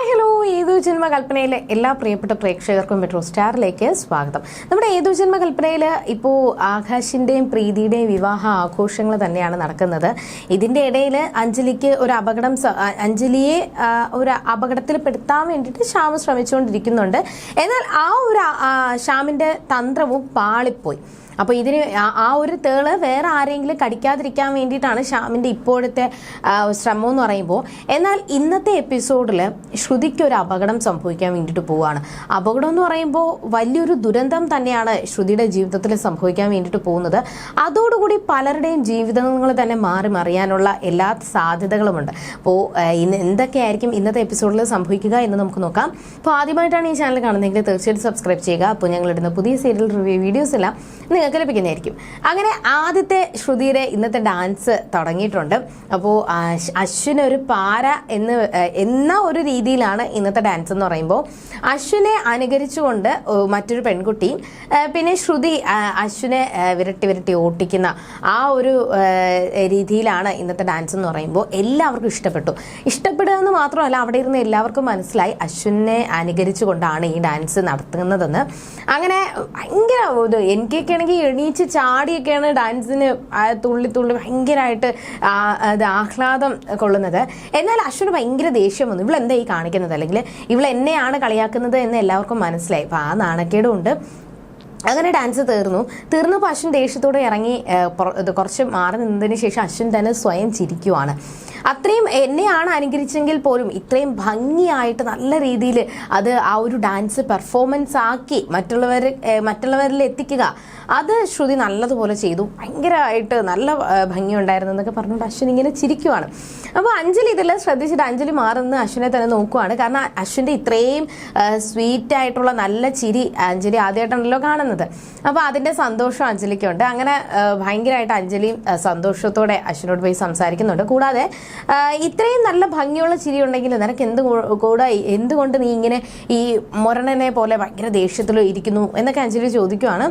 Hi hello ഏതു ജന്മ കൽപ്പനയിലെ എല്ലാ പ്രിയപ്പെട്ട പ്രേക്ഷകർക്കും മെട്രോ സ്റ്റാറിലേക്ക് സ്വാഗതം. നമ്മുടെ ഏതു ജന്മ കൽപ്പനയിൽ ഇപ്പോൾ ആകാശിന്റെയും പ്രീതിയുടെയും വിവാഹ ആഘോഷങ്ങൾ തന്നെയാണ് നടക്കുന്നത്. ഇതിന്റെ ഇടയിൽ അഞ്ജലിക്ക് ഒരു അപകടം അഞ്ജലിയെ ഒരു അപകടത്തിൽ പെടുത്താൻ വേണ്ടിയിട്ട് ശ്യാം ശ്രമിച്ചുകൊണ്ടിരിക്കുന്നുണ്ട്. എന്നാൽ ആ ഒരു ആ, തന്ത്രവും പാളിപ്പോയി. അപ്പോൾ ഇതിന് ആ- ഒരു തേൾ വേറെ ആരെങ്കിലും കടിക്കാതിരിക്കാൻ വേണ്ടിയിട്ടാണ് ശ്യാമിന്റെ ഇപ്പോഴത്തെ ശ്രമം എന്ന് പറയുമ്പോൾ എന്നാൽ ഇന്നത്തെ എപ്പിസോഡിൽ ശ്രുതിക്ക് ഒരു അപകടം സംഭവിക്കാൻ വേണ്ടിയിട്ട് പോവുകയാണ് അപകടം എന്ന് പറയുമ്പോൾ വലിയൊരു ദുരന്തം തന്നെയാണ് ശ്രുതിയുടെ ജീവിതത്തിൽ സംഭവിക്കാൻ വേണ്ടിയിട്ട് പോകുന്നത്. അതോടുകൂടി പലരുടെയും ജീവിതങ്ങൾ തന്നെ മാറി മറിയാനുള്ള എല്ലാ സാധ്യതകളുമുണ്ട്. അപ്പോൾ ഇന്ന് എന്തൊക്കെയായിരിക്കും ഇന്നത്തെ എപ്പിസോഡിൽ സംഭവിക്കുക എന്ന് നമുക്ക് നോക്കാം. അപ്പോൾ ആദ്യമായിട്ടാണ് ഈ ചാനൽ കാണുന്നതെങ്കിൽ തീർച്ചയായിട്ടും സബ്സ്ക്രൈബ് ചെയ്യുക. അപ്പോൾ ഞങ്ങൾ ഇടുന്ന പുതിയ സീരിയൽ റിവ്യൂ വീഡിയോസ് എല്ലാം നിങ്ങൾക്ക് ലഭിക്കുന്നതായിരിക്കും അങ്ങനെ ആദ്യത്തെ ശ്രുതിയുടെ ഇന്നത്തെ ഡാൻസ് തുടങ്ങിയിട്ടുണ്ട്. അപ്പോൾ അശ്വിന് ഒരു പാര എന്ന് എന്ന ഒരു രീതിയിലാണ് ഇന്നത്തെ ഡാൻസ് എന്ന് പറയുമ്പോൾ അശ്വിനെ അനുകരിച്ചുകൊണ്ട് മറ്റൊരു പെൺകുട്ടിയും പിന്നെ ശ്രുതി അശ്വിനെ വിരട്ടി വിരട്ടി ഓട്ടിക്കുന്ന ആ ഒരു രീതിയിലാണ് ഇന്നത്തെ ഡാൻസ് എന്ന് പറയുമ്പോൾ എല്ലാവർക്കും ഇഷ്ടപ്പെട്ടു. ഇഷ്ടപ്പെടുക എന്ന് മാത്രമല്ല അവിടെ ഇരുന്ന് എല്ലാവർക്കും മനസ്സിലായി അശ്വിനെ അനുകരിച്ചുകൊണ്ടാണ് ഈ ഡാൻസ് നടത്തുന്നതെന്ന്. അങ്ങനെ ഭയങ്കര എനിക്കൊക്കെ ആണെങ്കിൽ എണീച്ച് ചാടിയൊക്കെയാണ് ഡാൻസിന് തുള്ളി തുള്ളി ഭയങ്കരമായിട്ട് അത് ആഹ്ലാദം കൊള്ളുന്നത്. എന്നാൽ അശ്വിന് ഭയങ്കര ദേഷ്യം വന്നു. ഇവളെന്താ ഈ കാണിക്കുന്നത്? അല്ലെങ്കിൽ ഇവൾ എന്നെയാണ് കളിയാക്കുന്നത് എന്ന് എല്ലാവർക്കും മനസ്സിലായി. അപ്പോൾ ആ നാണക്കേടും ഉണ്ട്. അങ്ങനെ ഡാൻസ് തീർന്നു. തീർന്നപ്പോൾ അശ്വിൻ ദേഷ്യത്തോടെ ഇറങ്ങി കുറച്ച് മാറി നിന്നതിന് ശേഷം അശ്വിൻ തന്നെ സ്വയം ചിരിക്കുവാണ്. അത്രയും എന്നെയാണ് അനുകരിച്ചെങ്കിൽ പോലും ഇത്രയും ഭംഗിയായിട്ട് നല്ല രീതിയിൽ അത് ആ ഒരു ഡാൻസ് പെർഫോമൻസ് ആക്കി മറ്റുള്ളവർ മറ്റുള്ളവരിൽ എത്തിക്കുക. അത് ശ്രുതി നല്ലതുപോലെ ചെയ്തു. ഭയങ്കരമായിട്ട് നല്ല ഭംഗിയുണ്ടായിരുന്നു എന്നൊക്കെ പറഞ്ഞുകൊണ്ട് അശ്വിൻ ഇങ്ങനെ ചിരിക്കുവാണ്. അപ്പോൾ അഞ്ജലി ഇതെല്ലാം ശ്രദ്ധിച്ചിട്ട് അഞ്ജലി മാറുന്ന അശ്വിനെ തന്നെ നോക്കുവാണ്. കാരണം അശ്വിന്റെ ഇത്രയും സ്വീറ്റ് ആയിട്ടുള്ള നല്ല ചിരി അഞ്ജലി ആദ്യമായിട്ടാണല്ലോ കാണുന്നത്. അപ്പോൾ അതിന്റെ സന്തോഷം അഞ്ജലിക്കുണ്ട്. അങ്ങനെ ഭയങ്കരമായിട്ട് അഞ്ജലിയും സന്തോഷത്തോടെ അശ്വിനോട് പോയി സംസാരിക്കുന്നുണ്ട്. കൂടാതെ ഇത്രയും നല്ല ഭംഗിയുള്ള ചിരി ഉണ്ടെങ്കിൽ നിനക്ക് എന്ത് കൂടെ എന്തുകൊണ്ട് നീ ഇങ്ങനെ ഈ മൊരണനെ പോലെ ഭയങ്കര ദേഷ്യത്തിലോ ഇരിക്കുന്നു എന്നൊക്കെ അഞ്ജലി ചോദിക്കുവാണ്.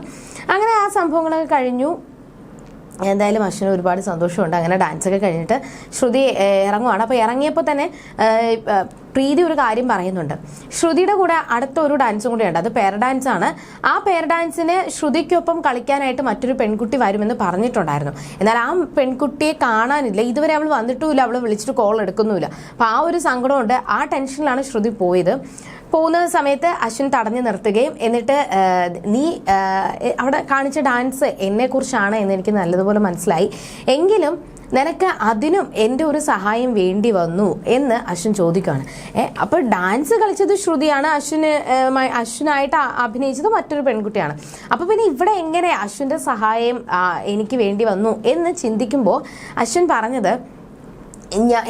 അങ്ങനെ ആ സംഭവങ്ങളൊക്കെ കഴിഞ്ഞു. എന്തായാലും അശ്വിന് ഒരുപാട് സന്തോഷമുണ്ട്. അങ്ങനെ ഡാൻസൊക്കെ കഴിഞ്ഞിട്ട് ശ്രുതി ഇറങ്ങുവാണ്. അപ്പോൾ ഇറങ്ങിയപ്പോൾ തന്നെ പ്രീതി ഒരു കാര്യം പറയുന്നുണ്ട്. ശ്രുതിയുടെ കൂടെ അടുത്ത ഒരു ഡാൻസും കൂടെ ഉണ്ട്. അത് പെയർ ഡാൻസ് ആണ്. ആ പെയർ ഡാൻസിന് ശ്രുതിക്കൊപ്പം കളിക്കാനായിട്ട് മറ്റൊരു പെൺകുട്ടി വരുമെന്ന് പറഞ്ഞിട്ടുണ്ടായിരുന്നു. എന്നാൽ ആ പെൺകുട്ടിയെ കാണാനില്ല. ഇതുവരെ അവൾ വന്നിട്ടുമില്ല. അവൾ വിളിച്ചിട്ട് കോൾ എടുക്കുന്നുമില്ല. അപ്പോൾ ആ ഒരു സങ്കടമുണ്ട്. ആ ടെൻഷനിലാണ് ശ്രുതി പോയത്. പോകുന്ന സമയത്ത് അശ്വിൻ തടഞ്ഞു നിർത്തുകയും എന്നിട്ട് നീ അവിടെ കാണിച്ച ഡാൻസ് എന്നെക്കുറിച്ചാണ് എന്ന് എനിക്ക് നല്ലതുപോലെ മനസ്സിലായി. എങ്കിലും നിനക്ക് അതിനും എന്റെ ഒരു സഹായം വേണ്ടി വന്നു എന്ന് അശ്വിൻ ചോദിക്കുകയാണ്. ഏഹ് അപ്പോൾ ഡാൻസ് കളിച്ചത് ശ്രുതിയാണ്. അശ്വിന് അശ്വിനായിട്ട് അഭിനയിച്ചത് മറ്റൊരു പെൺകുട്ടിയാണ്. അപ്പോൾ പിന്നെ ഇവിടെ എങ്ങനെ അശ്വിന്റെ സഹായം എനിക്ക് വേണ്ടി വന്നു എന്ന് ചിന്തിക്കുമ്പോൾ അശ്വിൻ പറഞ്ഞത്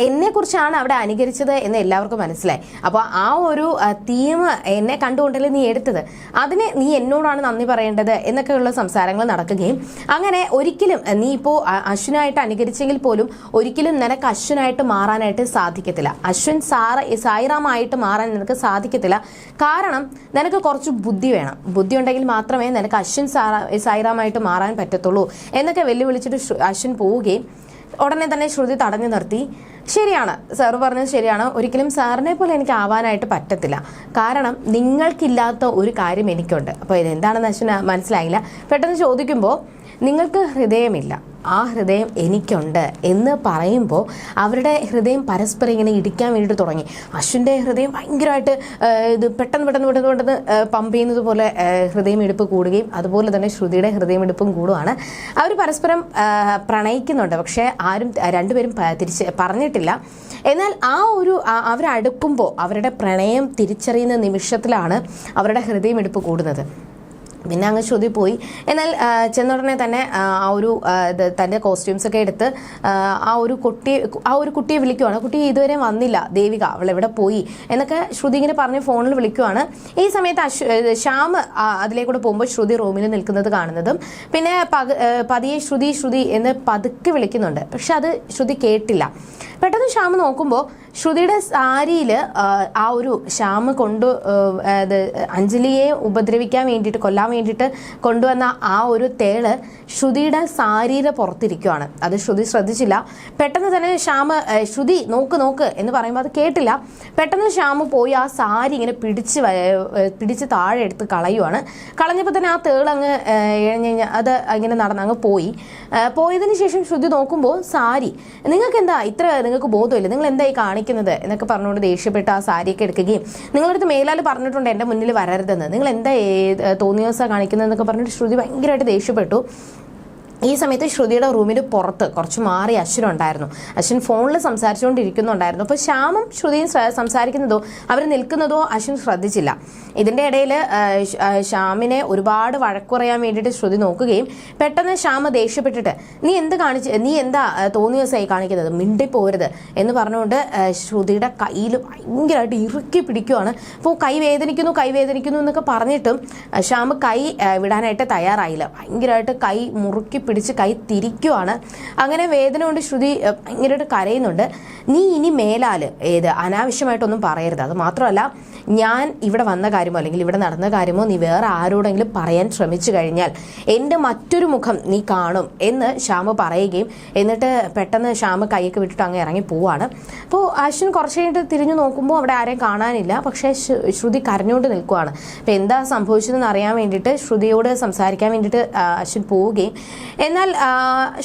എന്നെ കുറിച്ചാണ് അവിടെ അനുകരിച്ചത് എന്ന് എല്ലാവർക്കും മനസ്സിലായി. അപ്പോൾ ആ ഒരു തീം എന്നെ കണ്ടുകൊണ്ടല്ലേ നീ എടുത്തത്. അതിന് നീ എന്നോടാണ് നന്ദി പറയേണ്ടത് എന്നൊക്കെയുള്ള സംസാരങ്ങൾ നടക്കുകയും അങ്ങനെ ഒരിക്കലും നീ ഇപ്പോൾ അശ്വനായിട്ട് അനുകരിച്ചെങ്കിൽ പോലും ഒരിക്കലും നിനക്ക് അശ്വിനായിട്ട് മാറാനായിട്ട് സാധിക്കത്തില്ല. അശ്വിൻ സാറ സായിറാമായിട്ട് മാറാൻ നിനക്ക് സാധിക്കത്തില്ല. കാരണം നിനക്ക് കുറച്ച് ബുദ്ധി വേണം. ബുദ്ധി ഉണ്ടെങ്കിൽ മാത്രമേ നിനക്ക് അശ്വിൻ സാറ സായിറാമായിട്ട് മാറാൻ പറ്റത്തുള്ളൂ. എന്നൊക്കെ വെല്ലുവിളിച്ചിട്ട് അശ്വിൻ പോവുകയും ഉടനെ തന്നെ ശ്രുതി തടഞ്ഞു നിർത്തി. ശരിയാണ് സാറ് പറഞ്ഞത് ശരിയാണ്. ഒരിക്കലും സാറിനെ പോലെ എനിക്ക് ആവാനായിട്ട് പറ്റത്തില്ല. കാരണം നിങ്ങൾക്കില്ലാത്ത ഒരു കാര്യം എനിക്കുണ്ട്. അപ്പോൾ ഇതെന്താണെന്ന് അശ്വിന് മനസ്സിലായില്ല. പെട്ടെന്ന് ചോദിക്കുമ്പോൾ നിങ്ങൾക്ക് ഹൃദയമില്ല. ആ ഹൃദയം എനിക്കുണ്ട് എന്ന് പറയുമ്പോൾ അവരുടെ ഹൃദയം പരസ്പരം ഇങ്ങനെ ഇടിക്കാൻ വേണ്ടിയിട്ട് തുടങ്ങി. അശ്വിന്റെ ഹൃദയം ഭയങ്കരമായിട്ട് ഇത് പെട്ടെന്ന് പെട്ടെന്ന് പെട്ടെന്ന് പെട്ടെന്ന് പമ്പ് ചെയ്യുന്നത് പോലെ ഹൃദയം ഹൃദയമിടിപ്പ് കൂടുകയും അതുപോലെ തന്നെ ശ്രുതിയുടെ ഹൃദയമിടിപ്പും കൂടുവാണ്. അവർ പരസ്പരം പ്രണയിക്കുന്നുണ്ട്. പക്ഷേ ആരും രണ്ടുപേരും തിരിച്ച് പറഞ്ഞിട്ടില്ല. എന്നാൽ ആ ഒരു അവരടുക്കുമ്പോൾ അവരുടെ പ്രണയം തിരിച്ചറിയുന്ന നിമിഷത്തിലാണ് അവരുടെ ഹൃദയമിടിപ്പ് കൂടുന്നത്. പിന്നെ അങ്ങ് ശ്രുതി പോയി. എന്നാൽ ചെന്ന ഉടനെ തന്നെ ആ ഒരു തന്റെ കോസ്റ്റ്യൂംസ് ഒക്കെ എടുത്ത് ആ, ഒരു കുട്ടി ആ ഒരു കുട്ടിയെ വിളിക്കുവാണ്. കുട്ടി ഇതുവരെ വന്നില്ല. ദേവിക അവൾ എവിടെ പോയി? എന്നൊക്കെ ശ്രുതി ഇങ്ങനെ പറഞ്ഞ് ഫോണിൽ വിളിക്കുവാണ്. ഈ സമയത്ത് അശ് ശ്യാം അതിലേക്കൂടെ പോകുമ്പോൾ ശ്രുതി റൂമിൽ നിൽക്കുന്നത് കാണുന്നതും പിന്നെ പക പതിയെ ശ്രുതി ശ്രുതി എന്ന് പതുക്കെ വിളിക്കുന്നുണ്ട്. പക്ഷെ അത് ശ്രുതി കേട്ടില്ല. പെട്ടെന്ന് ശ്യാം നോക്കുമ്പോൾ ശ്രുതിയുടെ സാരിയിൽ ആ ഒരു ശ്യാം കൊണ്ട് അഞ്ജലിയെ ഉപദ്രവിക്കാൻ വേണ്ടിയിട്ട് കൊല്ലാൻ വേണ്ടിയിട്ട് കൊണ്ടുവന്ന ആ ഒരു തേൾ ശ്രുതിയുടെ സാരിയുടെ പുറത്തിരിക്കുവാണ്. അത് ശ്രുതി ശ്രദ്ധിച്ചില്ല. പെട്ടെന്ന് തന്നെ ശ്യാമ ശ്രുതി നോക്ക് നോക്ക് എന്ന് പറയുമ്പോൾ അത് കേട്ടില്ല. പെട്ടെന്ന് ശ്യാമ പോയി ആ സാരി ഇങ്ങനെ പിടിച്ച് പിടിച്ച് താഴെ എടുത്ത് കളയുവാണ്. കളഞ്ഞപ്പോൾ തന്നെ ആ തേളങ്ങ് ഇഴഞ്ഞ് അത് ഇങ്ങനെ നടന്ന് അങ്ങ് പോയി. പോയതിന് ശേഷം ശ്രുതി നോക്കുമ്പോൾ സാരി നിങ്ങൾക്ക് എന്താ ഇത്ര നിങ്ങൾക്ക് ബോധമില്ല. നിങ്ങൾ എന്തായി കാണിക്കുന്നത്? എന്നൊക്കെ പറഞ്ഞുകൊണ്ട് ദേഷ്യപ്പെട്ട് ആ സാരിയൊക്കെ എടുക്കുകയും നിങ്ങളടുത്ത് മേലാൽ പറഞ്ഞിട്ടുണ്ട് എന്റെ മുന്നിൽ വരരുതെന്ന്. നിങ്ങൾ എന്താ തോന്നിയ ദിവസം കാണിക്കുന്നതെന്നൊക്കെ പറഞ്ഞിട്ട് ശ്രുതി ഭയങ്കരമായിട്ട് ദേഷ്യപ്പെട്ടു. ഈ സമയത്ത് ശ്രുതിയുടെ റൂമിന് പുറത്ത് കുറച്ച് മാറി അശ്വിൻ ഉണ്ടായിരുന്നു. അശ്വിൻ ഫോണിൽ സംസാരിച്ചുകൊണ്ടിരിക്കുന്നുണ്ടായിരുന്നു. അപ്പോൾ ശ്യാമും ശ്രുതിയും സംസാരിക്കുന്നതോ അവർ നിൽക്കുന്നതോ അശ്വിൻ ശ്രദ്ധിച്ചില്ല. ഇതിന്റെ ഇടയിൽ ശ്യാമിനെ ഒരുപാട് വഴക്കുറയാൻ വേണ്ടിയിട്ട് ശ്രുതി നോക്കുകയും പെട്ടെന്ന് ശ്യാമ ദേഷ്യപ്പെട്ടിട്ട് നീ എന്ത് കാണിച്ച് നീ എന്താ തോന്നി തോന്നിയ ദിവസമായി കാണിക്കുന്നത്? മിണ്ടിപ്പോരുത്. എന്ന് പറഞ്ഞുകൊണ്ട് ശ്രുതിയുടെ കയ്യിൽ ഭയങ്കരമായിട്ട് ഇറുക്കി പിടിക്കുവാണ്. അപ്പോൾ കൈ വേദനിക്കുന്നു കൈ വേദനിക്കുന്നു എന്നൊക്കെ പറഞ്ഞിട്ടും ശ്യാമ് കൈ വിടാനായിട്ട് തയ്യാറായില്ല. ഭയങ്കരമായിട്ട് കൈ മുറുക്കി പിടിച്ച് കൈ തിരിക്കുവാണ്. അങ്ങനെ വേദന കൊണ്ട് ശ്രുതി ഭയങ്കരമായിട്ട് കരയുന്നുണ്ട്. നീ ഇനി മേലാൽ ഏത്? അനാവശ്യമായിട്ടൊന്നും പറയരുത്. അത് മാത്രമല്ല ഞാൻ ഇവിടെ വന്ന കാര്യമോ അല്ലെങ്കിൽ ഇവിടെ നടന്ന കാര്യമോ നീ വേറെ ആരോടെങ്കിലും പറയാൻ ശ്രമിച്ചു കഴിഞ്ഞാൽ എന്റെ മറ്റൊരു മുഖം നീ കാണും എന്ന് ശ്യാമ പറയുകയും എന്നിട്ട് പെട്ടെന്ന് ശ്യാമ കൈയൊക്കെ വിട്ടിട്ട് അങ്ങ് ഇറങ്ങി പോവാണ്. അപ്പോൾ അശ്വിൻ കുറച്ച് കഴിഞ്ഞിട്ട് തിരിഞ്ഞു നോക്കുമ്പോൾ അവിടെ ആരെയും കാണാനില്ല. പക്ഷേ ശ്രുതി കരഞ്ഞുകൊണ്ട് നിൽക്കുവാണ്. അപ്പോൾ എന്താ സംഭവിച്ചതെന്ന് അറിയാൻ വേണ്ടിയിട്ട് ശ്രുതിയോട് സംസാരിക്കാൻ വേണ്ടിയിട്ട് അശ്വിൻ പോവുകയും എന്നാൽ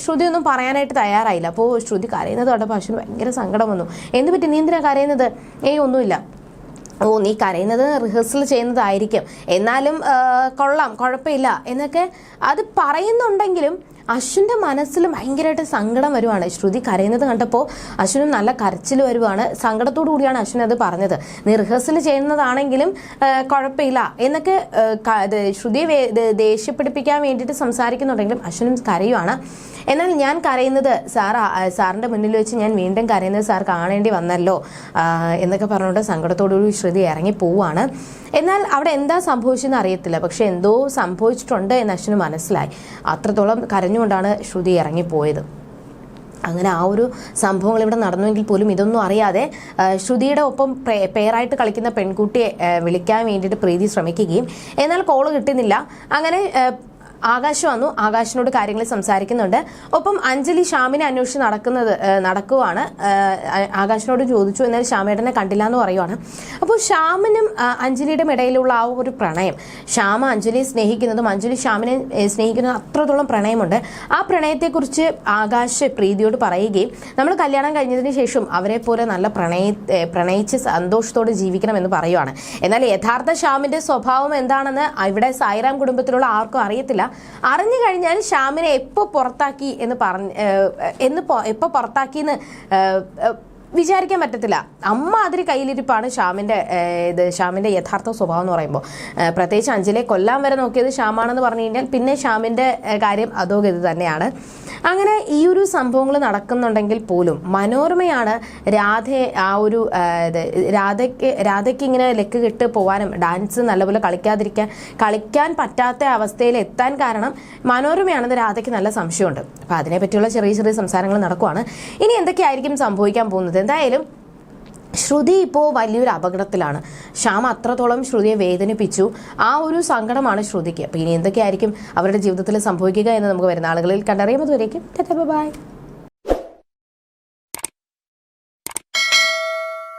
ശ്രുതി ഒന്നും പറയാനായിട്ട് തയ്യാറായില്ല. അപ്പോൾ ശ്രുതി കരയുന്നത് അവിടെ പശുവിന് ഭയങ്കര സങ്കടം വന്നു. എന്ത് പറ്റി? നീ എന്തിനാ കരയുന്നത്? ഏയ് ഒന്നുമില്ല. ഓ നീ കരയുന്നത് റിഹേഴ്സൽ ചെയ്യുന്നതായിരിക്കും. എന്നാലും കൊള്ളാം കുഴപ്പമില്ല. എന്നൊക്കെ അത് പറയുന്നുണ്ടെങ്കിലും അശ്വിന്റെ മനസ്സിൽ ഭയങ്കരമായിട്ട് സങ്കടം വരുവാണ്. ശ്രുതി കരയുന്നത് കണ്ടപ്പോൾ അശ്വിനും നല്ല കരച്ചിൽ വരുവാണ്. സങ്കടത്തോടു കൂടിയാണ് അശ്വിൻ അത് പറഞ്ഞത്. നീ ചെയ്യുന്നതാണെങ്കിലും കുഴപ്പമില്ല എന്നൊക്കെ ശ്രുതിയെ ദേഷ്യപ്പിടിപ്പിക്കാൻ വേണ്ടിയിട്ട് സംസാരിക്കുന്നുണ്ടെങ്കിലും അശ്വിനും കരയുവാണ്. എന്നാൽ ഞാൻ കരയുന്നത് സാർ സാറിന്റെ മുന്നിൽ വെച്ച് ഞാൻ വീണ്ടും കരയുന്നത് സാർ കാണേണ്ടി വന്നല്ലോ എന്നൊക്കെ പറഞ്ഞുകൊണ്ട് സങ്കടത്തോടുകൂടി ശ്രുതി ഇറങ്ങി പോവാണ്. എന്നാൽ അവിടെ എന്താ സംഭവിച്ചെന്ന് അറിയത്തില്ല. പക്ഷെ എന്തോ സംഭവിച്ചിട്ടുണ്ട് എന്ന് അശ്വിന് മനസ്സിലായി. അത്രത്തോളം കരഞ്ഞുകൊണ്ടാണ് ശ്രുതി ഇറങ്ങിപ്പോയത്. അങ്ങനെ ആ ഒരു സംഭവങ്ങൾ ഇവിടെ നടന്നുവെങ്കിൽ പോലും ഇതൊന്നും അറിയാതെ ശ്രുതിയുടെ ഒപ്പം പേരായിട്ട് കളിക്കുന്ന പെൺകുട്ടിയെ വിളിക്കാൻ വേണ്ടിയിട്ട് പ്രീതി ശ്രമിക്കുകയും എന്നാൽ കോൾ കിട്ടുന്നില്ല. അങ്ങനെ ആകാശ് വന്നു. ആകാശിനോട് കാര്യങ്ങൾ സംസാരിക്കുന്നുണ്ട്. ഒപ്പം അഞ്ജലി ഷാമിനെ അന്വേഷിച്ച് നടക്കുന്നത് നടക്കുവാണ്. ആകാശിനോട് ചോദിച്ചു എന്നാൽ ശ്യാമേട്ടനെ കണ്ടില്ല എന്ന് പറയുവാണ്. അപ്പോൾ ഷാമിനും അഞ്ജലിയുടെ ഇടയിലുള്ള ആ ഒരു പ്രണയം ശ്യാമ അഞ്ജലിയെ സ്നേഹിക്കുന്നതും അഞ്ജലി ഏ, സ്നേഹിക്കുന്നതും അത്രത്തോളം പ്രണയമുണ്ട്. ആ പ്രണയത്തെക്കുറിച്ച് ആകാശ് പ്രീതിയോട് പറയുകയും നമ്മൾ കല്യാണം കഴിഞ്ഞതിന് ശേഷം അവരെ പോലെ നല്ല പ്രണയ പ്രണയിച്ച് സന്തോഷത്തോടെ ജീവിക്കണം എന്ന് പറയുവാണ്. എന്നാൽ യഥാർത്ഥ ശ്യാമിന്റെ സ്വഭാവം എന്താണെന്ന് ഇവിടെ സായിറാം കുടുംബത്തിലുള്ള ആർക്കും അറിയത്തില്ല. അറിഞ്ഞു കഴിഞ്ഞാൽ ശ്യാമിനെ എപ്പോൾ പുറത്താക്കി എന്ന് പറഞ്ഞ് എന്ന് എപ്പോൾ പുറത്താക്കി എന്ന് വിചാരിക്കാൻ പറ്റത്തില്ല. അമ്മ അതിരി കയ്യിലിരിപ്പാണ് ശ്യാമിന്റെ ഇത് ശ്യാമിന്റെ യഥാർത്ഥ സ്വഭാവം എന്ന് പറയുമ്പോൾ പ്രത്യേകിച്ച് അഞ്ചിലെ കൊല്ലാൻ വരെ നോക്കിയത് ശ്യാമാണെന്ന് പറഞ്ഞു കഴിഞ്ഞാൽ പിന്നെ ശ്യാമിന്റെ കാര്യം അതോ ഇത് തന്നെയാണ്. അങ്ങനെ ഈ ഒരു സംഭവങ്ങൾ നടക്കുന്നുണ്ടെങ്കിൽ പോലും മനോരമയാണ് രാധയെ ആ ഒരു രാധയ്ക്ക് രാധയ്ക്ക് ഇങ്ങനെ ലെക്ക് കിട്ട് പോകാനും ഡാൻസ് നല്ലപോലെ കളിക്കാതിരിക്കാൻ കളിക്കാൻ പറ്റാത്ത അവസ്ഥയിൽ എത്താൻ കാരണം മനോരമയാണെന്ന് രാധയ്ക്ക് നല്ല സംശയമുണ്ട്. അപ്പോൾ അതിനെപ്പറ്റിയുള്ള ചെറിയ ചെറിയ സംസാരങ്ങൾ നടക്കുവാണ്. ഇനി എന്തൊക്കെയായിരിക്കും സംഭവിക്കാൻ പോകുന്നത്? എന്തായാലും ശ്രുതി ഇപ്പോൾ വലിയൊരു അപകടത്തിലാണ്. ശ്യാം അത്രത്തോളം ശ്രുതിയെ വേദനിപ്പിച്ചു. ആ ഒരു സങ്കടമാണ് ശ്രുതിക്ക്. അപ്പോൾ ഇനി എന്തൊക്കെയായിരിക്കും അവരുടെ ജീവിതത്തിൽ സംഭവിക്കുക എന്ന് നമുക്ക് വരുന്ന ആളുകളിൽ കണ്ടറിയാം. അതുവരേക്കും ബൈ.